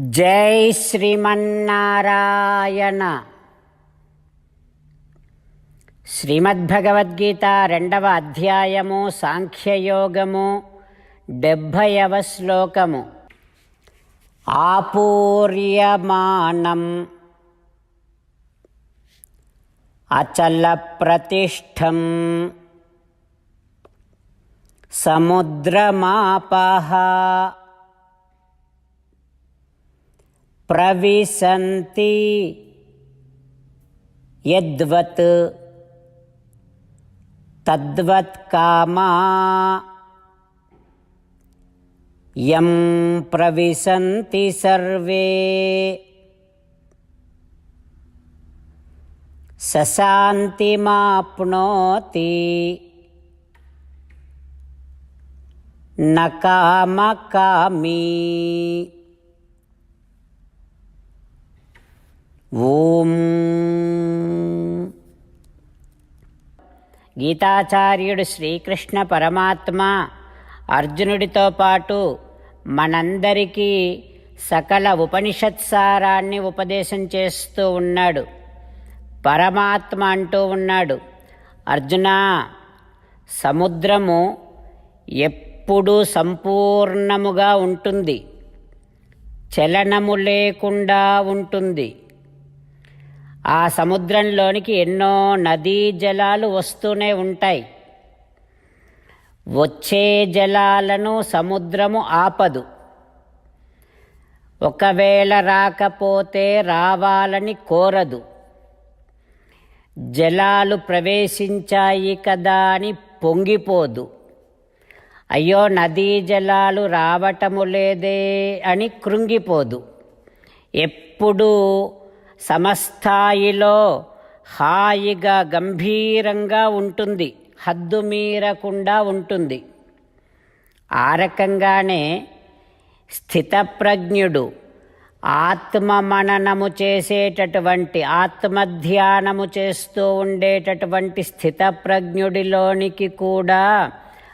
జై శ్రీమన్నారాయణ. శ్రీమద్భగవద్గీత రెండవ అధ్యాయము సాంఖ్యయోగము డెబ్భైవ శ్లోకము. ఆపూర్యమానం. అచల ప్రతిష్టం. సముద్రమాపహ. प्रविशन्ति। यद्वत् तद्वत्कामा यं प्रविशन्ति सर्वे। सशान्तिमाप्नोति। न कामकामी। ఓం గీతాచార్యుడు శ్రీకృష్ణ పరమాత్మ అర్జునుడితో పాటు మనందరికీ సకల ఉపనిషత్సారాన్ని ఉపదేశం చేస్తూ ఉన్నాడు. పరమాత్మ అంటూ ఉన్నాడు. అర్జున సముద్రము ఎప్పుడూ సంపూర్ణముగా ఉంటుంది. చలనము లేకుండా ఉంటుంది. ఆ సముద్రంలోనికి ఎన్నో నదీ జలాలు వస్తూనే ఉంటాయి. వచ్చే జలాలను సముద్రము ఆపదు. ఒకవేళ రాకపోతే రావాలని కోరదు. జలాలు ప్రవేశించాయి కదా అని పొంగిపోదు. అయ్యో నదీ జలాలు రావటము లేదే అని కృంగిపోదు. ఎప్పుడూ సమస్థాయిలో హాయిగా గంభీరంగా ఉంటుంది. హద్దు మీరకుండా ఉంటుంది. ఆ రకంగానే స్థితప్రజ్ఞుడు ఆత్మమననము చేసేటటువంటి ఆత్మధ్యానము చేస్తూ ఉండేటటువంటి స్థితప్రజ్ఞుడిలోనికి కూడా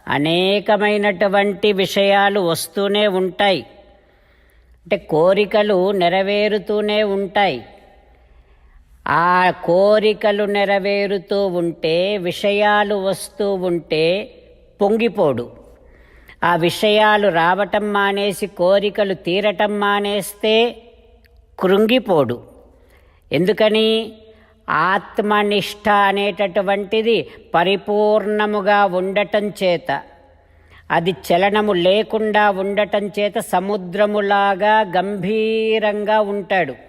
అనేకమైనటువంటి విషయాలు వస్తూనే ఉంటాయి. అంటే కోరికలు నెరవేరుతూనే ఉంటాయి. ఆ కోరికలు నెరవేరుతూ ఉంటే విషయాలు వస్తూ ఉంటే పొంగిపోడు. ఆ విషయాలు రావటం మానేసి కోరికలు తీరటం మానేస్తే కృంగిపోడు. ఎందుకని? ఆత్మనిష్ట అనేటటువంటిది పరిపూర్ణముగా ఉండటం చేత. అది చలనము లేకుండా ఉండటం చేత సముద్రములాగా గంభీరంగా ఉంటాడు.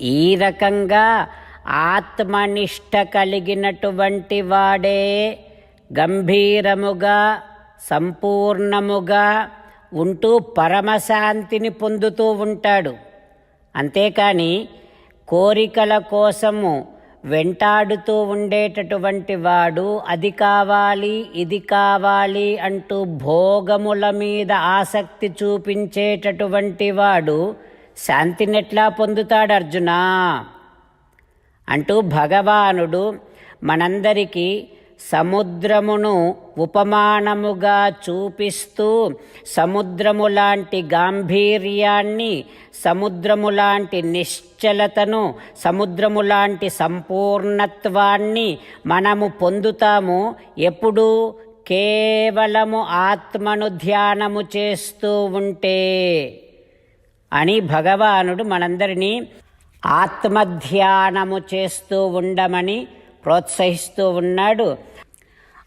ఈ రకంగా ఆత్మనిష్ట కలిగినటువంటి వాడే గంభీరముగా సంపూర్ణముగా ఉంటూ పరమశాంతిని పొందుతూ ఉంటాడు. అంతేకాని కోరికల కోసము వెంటాడుతూ ఉండేటటువంటి వాడు అది కావాలి ఇది కావాలి అంటూ భోగముల మీద ఆసక్తి చూపించేటటువంటి వాడు శాంతినెట్లా పొందుతాడు అర్జునా? అంటూ భగవానుడు మనందరికీ సముద్రమును ఉపమానముగా చూపిస్తూ సముద్రము లాంటి గాంభీర్యాన్ని సముద్రము లాంటి నిశ్చలతను సముద్రము లాంటి సంపూర్ణత్వాన్ని మనము పొందుతాము ఎప్పుడు కేవలము ఆత్మను ధ్యానము చేస్తూ ఉంటే. అని భగవానుడు మనందరినీ ఆత్మధ్యానము చేస్తూ ఉండమని ప్రోత్సహిస్తూ ఉన్నాడు.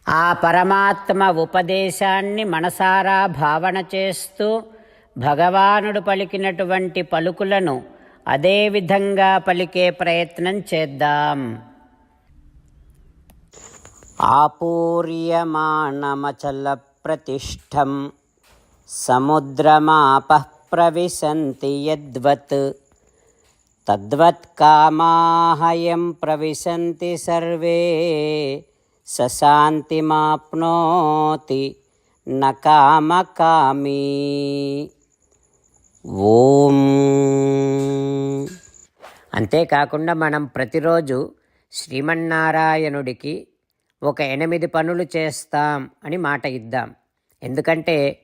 ఆ పరమాత్మ ఉపదేశాన్ని మనసారా భావన చేస్తూ భగవానుడు పలికినటువంటి పలుకులను అదేవిధంగా పలికే ప్రయత్నం చేద్దాం. ఆపూర్యమాణమచల ప్రతిష్టం సముద్రమాప ప్రవిశంతి యద్వత్. తద్వత్కామాహయం ప్రవిశంతి సర్వే. సశాంతిమాప్నోతి నకామకామీ ఓం. అంతేకాకుండా మనం ప్రతిరోజు శ్రీమన్నారాయణుడికి ఒక ఎనిమిది పనులు చేస్తాం అని మాట ఇద్దాం. ఎందుకంటే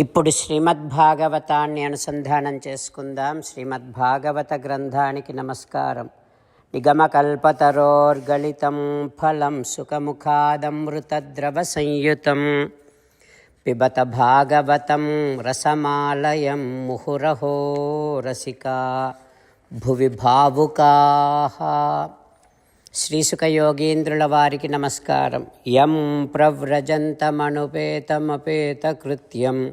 ఇప్పుడు శ్రీమద్భాగవతాన్ని అనుసంధానం చేసుకుందాం. శ్రీమద్భాగవత గ్రంథానికి నమస్కారం. నిగమకల్పతరోర్గళితం ఫలం సుఖముఖాదమృతద్రవసంయుతం. పిబత భాగవతం రసమాలయం ముహురహో రసికా భువి భావుకా. శ్రీసుఖయోగీంద్రుల వారికి నమస్కారం. యం ప్రవ్రజంతమనుపేతమపేతకృత్యం.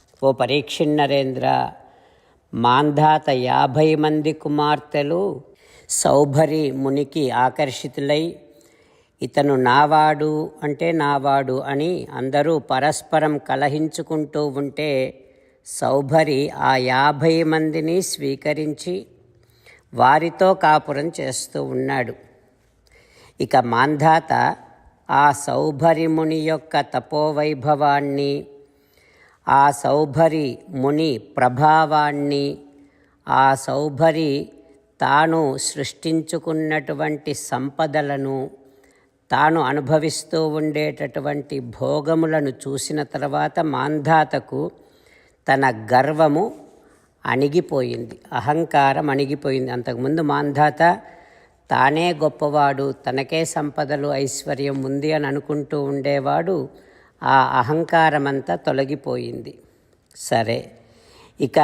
ఓ పరీక్షిన్నరేంద్ర మాంధాత యాభై మంది కుమార్తెలు సౌభరి మునికి ఆకర్షితులై ఇతను నావాడు అంటే నావాడు అని అందరూ పరస్పరం కలహించుకుంటూ ఉంటే సౌభరి ఆ యాభై మందిని స్వీకరించి వారితో కాపురం చేస్తూ ఉన్నాడు. ఇక మాంధాత ఆ సౌభరిముని యొక్క తపోవైభవాన్ని ఆ సౌభరి ముని ప్రభావాన్ని ఆ సౌభరి తాను సృష్టించుకున్నటువంటి సంపదలను తాను అనుభవిస్తూ ఉండేటటువంటి భోగములను చూసిన తర్వాత మాంధాతకు తన గర్వము అణిగిపోయింది అహంకారం అణిగిపోయింది. అంతకుముందు మాంధాత తానే గొప్పవాడు తనకే సంపదలు ఐశ్వర్యం ఉంది అని అనుకుంటూ ఉండేవాడు. ఆ అహంకారమంతా తొలగిపోయింది. సరే ఇక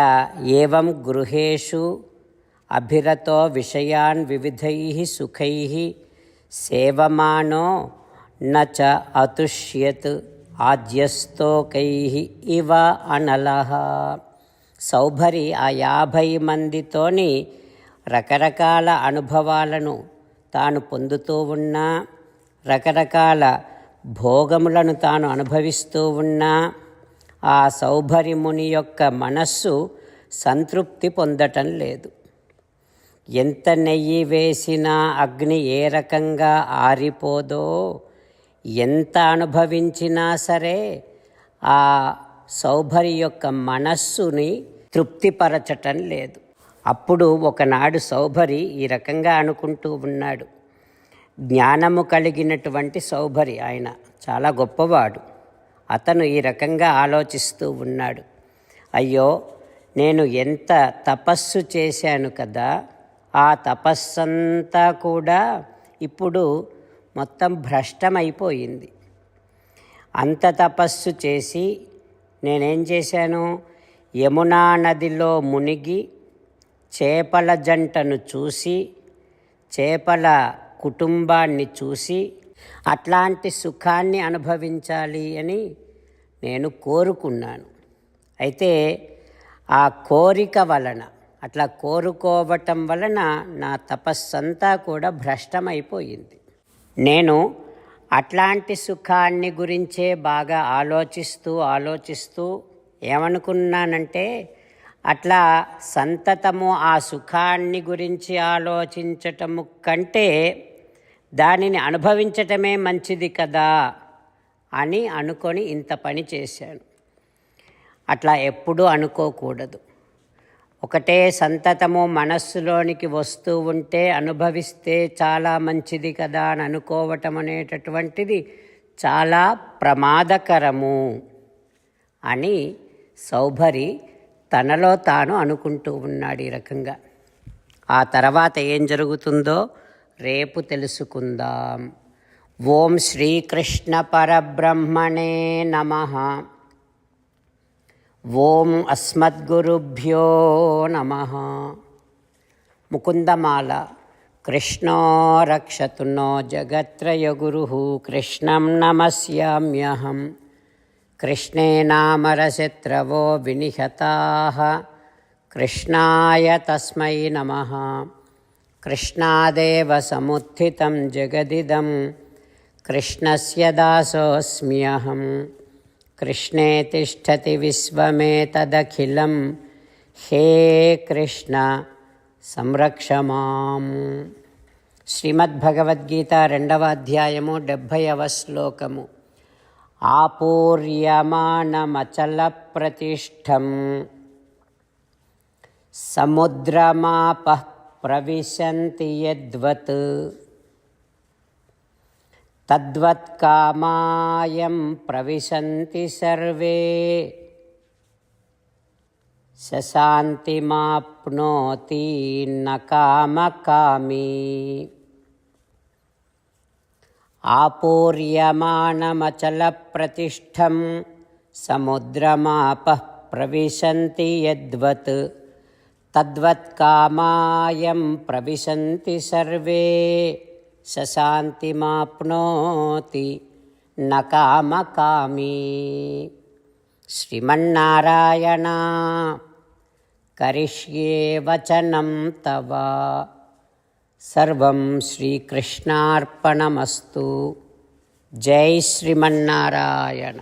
ఏవం గృహేషు అభిరతో విషయాన్ వివిధై సుఖై సేవమానో నచ అతుష్యత్ ఆద్యస్తోకై ఇవ అనలహ సౌభరి ఆ యాభై మందితోని రకరకాల అనుభవాలను తాను పొందుతూ ఉన్నా రకరకాల భోగములను తాను అనుభవిస్తూ ఉన్నా ఆ సౌభరిముని యొక్క మనస్సు సంతృప్తి పొందటం లేదు. ఎంత నెయ్యి వేసినా అగ్ని ఏ రకంగా ఆరిపోదో ఎంత అనుభవించినా సరే ఆ సౌభరి యొక్క మనస్సుని తృప్తిపరచటం లేదు. అప్పుడు ఒకనాడు సౌభరి ఈ రకంగా అనుకుంటూ ఉన్నాడు. జ్ఞానము కలిగినటువంటి సౌభరి ఆయన. చాలా గొప్పవాడు. అతను ఈ రకంగా ఆలోచిస్తూ ఉన్నాడు. అయ్యో నేను ఎంత తపస్సు చేశాను కదా. ఆ తపస్సంతా కూడా ఇప్పుడు మొత్తం భ్రష్టమైపోయింది. అంత తపస్సు చేసి నేనేం చేశాను? యమునా నదిలో మునిగి చేపల జంటను చూసి చేపల కుటుంబాన్ని చూసి అట్లాంటి సుఖాన్ని అనుభవించాలి అని నేను కోరుకున్నాను. అయితే ఆ కోరిక వలన అట్లా కోరుకోవటం వలన నా తపస్సంతా కూడా భ్రష్టమైపోయింది. నేను అట్లాంటి సుఖాన్ని గురించే బాగా ఆలోచిస్తూ ఆలోచిస్తూ ఏమనుకున్నానంటే అట్లా సంతతము ఆ సుఖాన్ని గురించి ఆలోచించటము కంటే దానిని అనుభవించటమే మంచిది కదా అని అనుకొని ఇంత పని చేశాను. అట్లా ఎప్పుడూ అనుకోకూడదు. ఒకటే సంతతము మనస్సులోనికి వస్తూ ఉంటే అనుభవిస్తే చాలా మంచిది కదా అని అనుకోవటం అనేటటువంటిది చాలా ప్రమాదకరము అని సౌభరి తనలో తాను అనుకుంటూ ఉన్నాడు ఈ రకంగా. ఆ తర్వాత ఏం జరుగుతుందో రేపు తెలుసుకుందాం. ఓం శ్రీకృష్ణ పరబ్రహ్మణే నమ. ఓం అస్మద్గురుభ్యో నమ. ముకుందమాల. కృష్ణో రక్షతు నో జగత్రయగురు కృష్ణం నమస్యామ్యహం. కృష్ణే నామరశత్రవో వినిహతాः. కృష్ణాయ తస్మై నమः కృష్ణాదేవ సముత్థితం జగదిదం కృష్ణస్య దాసోऽస్మ్యహం కృష్ణే తిష్టతి విశ్వమేతదఖిలం హే కృష్ణ సంరక్ష మాం. శ్రీమద్భగవద్గీత రెండవ అధ్యాయము డెబ్భైవ శ్లోకము. प्रविशन्ति यद्वत्। तद्वत्कामायं प्रविशन्ति सर्वे। शशान्तिमाप्नोति न कामकामी। आपूर्यमाणमचलप्रतिष्ठं समुद्रमापः प्रविशन्ति यद्वत्। యద్వత్ తద్వత్కామాయం ప్రవిశంతి సర్వే. శశాంతిమాప్నోతి న కామకామీ శ్రీమన్నారాయణ కరిష్యే వచనం తవ. సర్వం శ్రీకృష్ణార్పణమస్తు. జై శ్రీమన్నారాయణ.